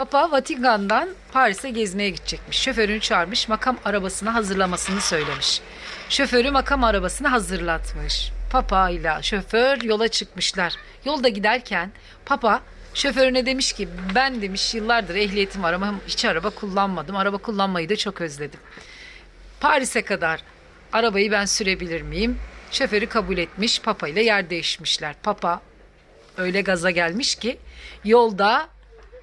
Papa Vatikan'dan Paris'e gezmeye gidecekmiş. Şoförünü çağırmış, makam arabasını hazırlamasını söylemiş. Şoförü makam arabasını hazırlatmış. Papa ile şoför yola çıkmışlar. Yolda giderken Papa şoförüne demiş ki ben demiş yıllardır ehliyetim var ama hiç araba kullanmadım. Araba kullanmayı da çok özledim. Paris'e kadar arabayı ben sürebilir miyim? Şoförü kabul etmiş, Papa ile yer değişmişler. Papa öyle gaza gelmiş ki yolda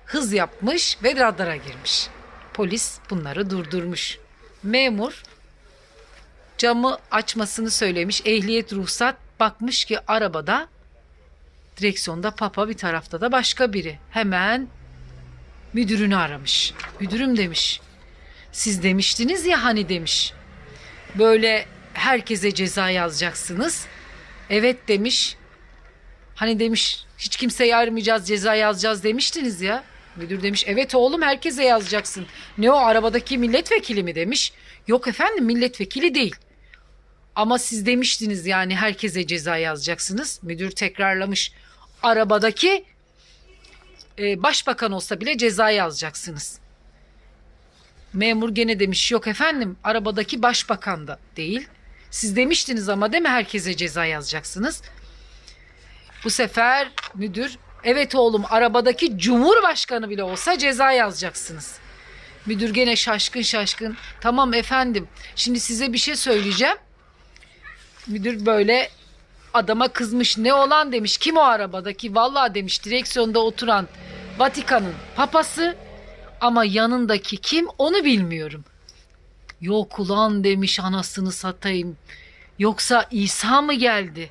hız yapmış ve radara girmiş. Polis bunları durdurmuş. Memur camı açmasını söylemiş. Ehliyet ruhsat bakmış ki arabada direksiyonda papa bir tarafta da başka biri. Hemen müdürünü aramış. Müdürüm demiş. Siz demiştiniz ya hani demiş. Böyle herkese ceza yazacaksınız. Evet demiş. Hani demiş hiç kimseye ayırmayacağız ceza yazacağız demiştiniz ya. Müdür demiş evet oğlum herkese yazacaksın. Ne o arabadaki milletvekili mi demiş. Yok efendim milletvekili değil. Ama siz demiştiniz yani herkese ceza yazacaksınız. Müdür tekrarlamış. Arabadaki e, başbakan olsa bile ceza yazacaksınız. Memur gene demiş yok efendim arabadaki başbakan da değil. Siz demiştiniz ama değil mi herkese ceza yazacaksınız. Bu sefer müdür evet oğlum arabadaki cumhurbaşkanı bile olsa ceza yazacaksınız. Müdür gene şaşkın şaşkın. Tamam efendim şimdi size bir şey söyleyeceğim. Müdür böyle adama kızmış ne olan demiş kim o arabadaki vallahi demiş direksiyonda oturan Vatikan'ın papası ama yanındaki kim onu bilmiyorum. Yok ulan demiş anasını satayım. Yoksa İsa mı geldi?